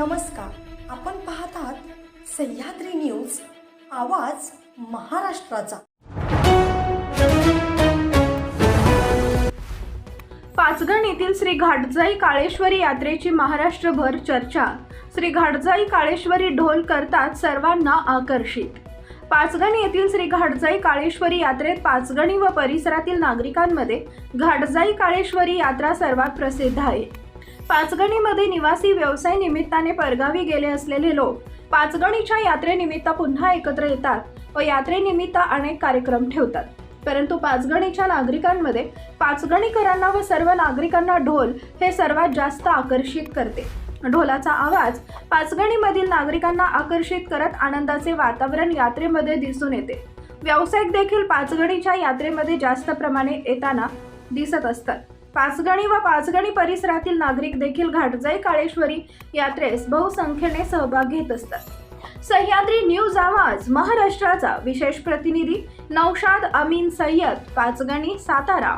नमस्कार. आपण पाहत आहात सह्याद्री न्यूज आवाज महाराष्ट्राचा. पाचगण येथील श्री घाटजाई काळेश्वरी यात्रेची महाराष्ट्रभर चर्चा. श्री घाटजाई काळेश्वरी ढोल करतात सर्वांना आकर्षित. पाचगण येथील श्री घाटजाई काळेश्वरी यात्रेत पाचगणी व परिसरातील नागरिकांमध्ये घाटजाई काळेश्वरी यात्रा सर्वात प्रसिद्ध आहे. पाचगणीमध्ये निवासी व्यवसाय निमित्ताने परगावी गेले असलेले लोक पाचगणीच्या यात्रेनिमित्त पुन्हा एकत्र येतात व यात्रेनिमित्त अनेक कार्यक्रम ठेवतात. परंतु पाचगणीच्या नागरिकांमध्ये पाचगणीकरांना व सर्व नागरिकांना ढोल हे सर्वात जास्त आकर्षित करते. ढोलाचा आवाज पाचगणीमधील नागरिकांना आकर्षित करत आनंदाचे वातावरण यात्रेमध्ये दिसून येते. व्यावसायिक देखील पाचगणीच्या यात्रेमध्ये जास्त प्रमाणे येताना दिसत असतात. पाचगणी व पाचगणी परिसरातील नागरिक देखील घाटजाई काळेश्वरी यात्रेस बहुसंख्येने सहभाग घेत असतात. सह्याद्री न्यूज आवाज महाराष्ट्राचा विशेष प्रतिनिधी नौशाद अमीन सय्यद पाचगणी सातारा.